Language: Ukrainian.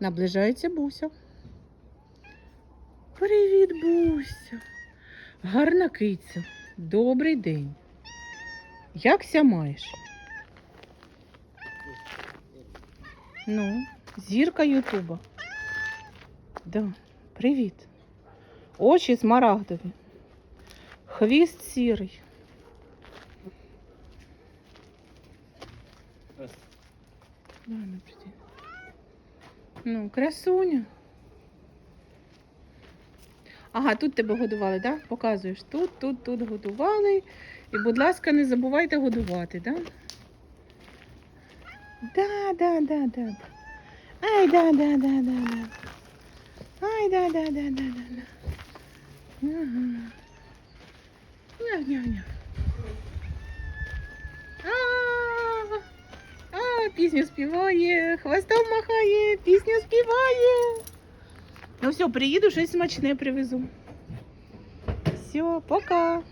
Наближається Буся. Привіт, Буся. Гарна киця. Добрий день. Якся маєш? Ну, зірка Ютуба. Да, привіт. Очі смарагдові. Хвіст сірий. Давай не приди. Ну, красуня. Ага, тут тебе годували, так? Да? Показуєш. Тут, тут, тут годували. І, будь ласка, не забувайте годувати, так? Да? Да, да, да. Ай, да, да, да, да, да. Ай, да, да, да, да, да. Ага. Няв, пісню співає, хвостом махає, пісню співає. Ну все, приїду, щось смачне привезу. Все, пока.